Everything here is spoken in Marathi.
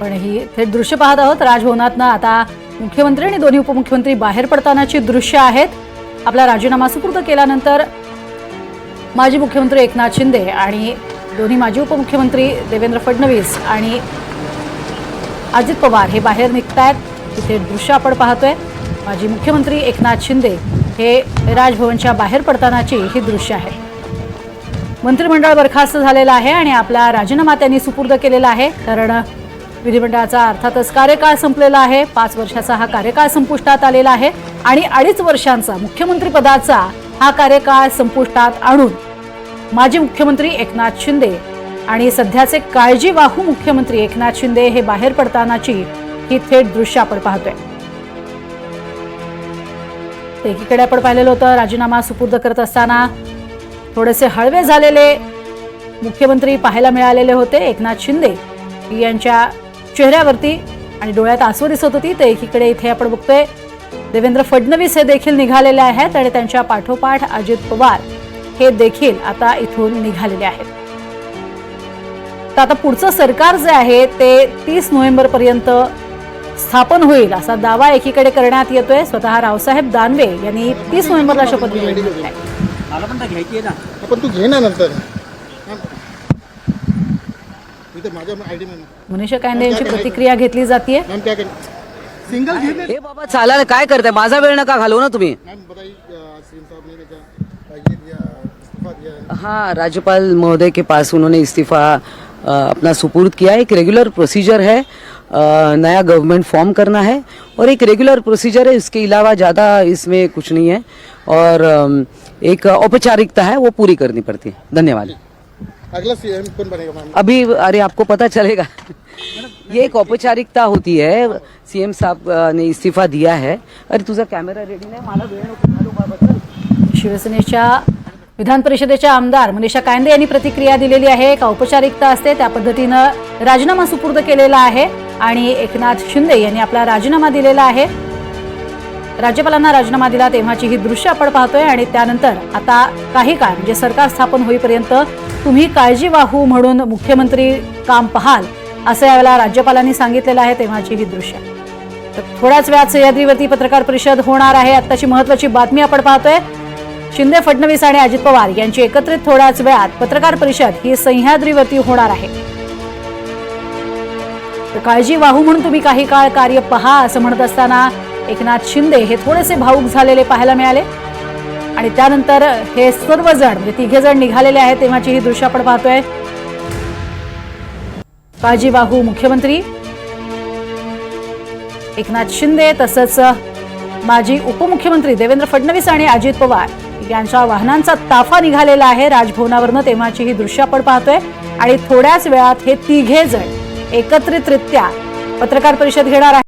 पण ही थेट दृश्य पाहत आहोत. राजभवनातनं आता मुख्यमंत्री आणि दोन्ही उपमुख्यमंत्री बाहेर पडतानाची दृश्य आहेत. आपला राजीनामा सुपूर्द केल्यानंतर माजी मुख्यमंत्री एकनाथ शिंदे आणि दोन्ही माजी उपमुख्यमंत्री देवेंद्र फडणवीस आणि अजित पवार हे बाहेर निघतायत. तिथे दृश्य आपण पाहतोय. माजी मुख्यमंत्री एकनाथ शिंदे हे राजभवनच्या बाहेर पडतानाची ही दृश्य आहे. मंत्रिमंडळ बरखास्त झालेलं आहे आणि आपला राजीनामा त्यांनी सुपूर्द केलेला आहे. कारण विधिमंडळाचा अर्थातच कार्यकाळ संपलेला आहे. पाच वर्षाचा हा कार्यकाळ संपुष्टात आलेला आहे आणि अडीच वर्षांचा मुख्यमंत्रीपदाचा हा कार्यकाळ संपुष्टात आणून माजी मुख्यमंत्री एकनाथ शिंदे आणि सध्याचे काळजीवाहू मुख्यमंत्री एकनाथ शिंदे हे बाहेर पडतानाची ही थेट दृश्य आपण पाहतोय. एकीकडे आपण पाहिलेलं होतं राजीनामा सुपूर्द करत असताना थोडेसे हळवे झालेले मुख्यमंत्री पाहायला मिळालेले होते. एकनाथ शिंदे यांच्या चेहऱ्यावरती आणि डोळ्यात आसू दिसत होती ते एकीकडे इथे आपण बघतोय. देवेंद्र फडणवीस हे देखील निघालेले आहेत आणि त्यांच्या पाठोपाठ अजित पवार हे देखील आता इथून निघालेले आहेत. तर आता पुढचं सरकार जे आहे ते तीस नोव्हेंबर पर्यंत स्थापन होईल असा दावा एकीकडे करण्यात येतोय. स्वतः रावसाहेब दानवे यांनी तीस नोव्हेंबरला शपथविधी घेतलाय मला पण घ्यायची आहे ना. तू घे ना नंतर. माझ्या मनीषा कांदे यांची प्रतिक्रिया घेतली जाते सिंगल हे बाबा चालायला काय करताय? माझा वेळ नका घालवू ना तुम्ही. है राज्यपाल महोदय के पास उन्होंने इस्तीफा अपना सुपुर्द किया एक रेगुलर प्रोसीजर है। नया गवर्नमेंट फॉर्म करना है। और एक रेगुलर प्रोसीजर है इसके अलावा ज़्यादा इसमें कुछ नहीं है। और एक औपचारिकता है वो पूरी करनी पड़ती है। धन्यवाद। अगला सीएम कौन बनेगा मैम? अभी अरे आपको पता चलेगा। ये एक औपचारिकता होती है। सीएम साहब ने इस्तीफा दिया है। अरे तुझा कॅमेरा रेडी नाही मला वेळ नको. शिवसेनेच्या विधान परिषदेच्या आमदार मनीषा कांदे यांनी प्रतिक्रिया दिलेली आहे. एक औपचारिकता असते त्या पद्धतीनं राजीनामा सुपूर्द केलेला आहे. आणि एकनाथ शिंदे यांनी आपला राजीनामा दिलेला आहे. राज्यपालांना राजीनामा दिला तेव्हाची ही दृश्य आपण पाहतोय आणि त्यानंतर आता काही काळ म्हणजे सरकार स्थापन होईपर्यंत तुम्ही काळजी वाहू म्हणून मुख्यमंत्री काम पाहाल असं यावेळेला राज्यपालांनी सांगितलेलं आहे तेव्हाची ही दृश्य. तर थोड्याच वेळात सह्याद्रीवरती पत्रकार परिषद होणार आहे. आत्ताची महत्वाची बातमी आपण पाहतोय. शिंदे फडणवीस आणि अजित पवार यांची एकत्रित थोड्याच वेळात पत्रकार परिषद ही सह्याद्रीवरती होणार आहे. तर काळजी वाहू म्हणून तुम्ही काही काळ कार्य पहा असं म्हणत असताना एकनाथ शिंदे हे थोडेसे भाऊक झालेले पाहायला मिळाले. आणि त्यानंतर हे सर्वजण म्हणजे तिघे जण निघालेले आहेत तेव्हाची ही दृश्य आपण पाहतोय. काळजीवाहू मुख्यमंत्री एकनाथ शिंदे तसंच माजी उपमुख्यमंत्री देवेंद्र फडणवीस आणि अजित पवार यांच्या वाहनांचा ताफा निघालेला आहे राजभवनावरनं तेव्हाची ही दृश्य आपण पाहतोय. आणि थोड्याच वेळात हे तिघे जण एकत्रितरित्या पत्रकार परिषद घेणार आहे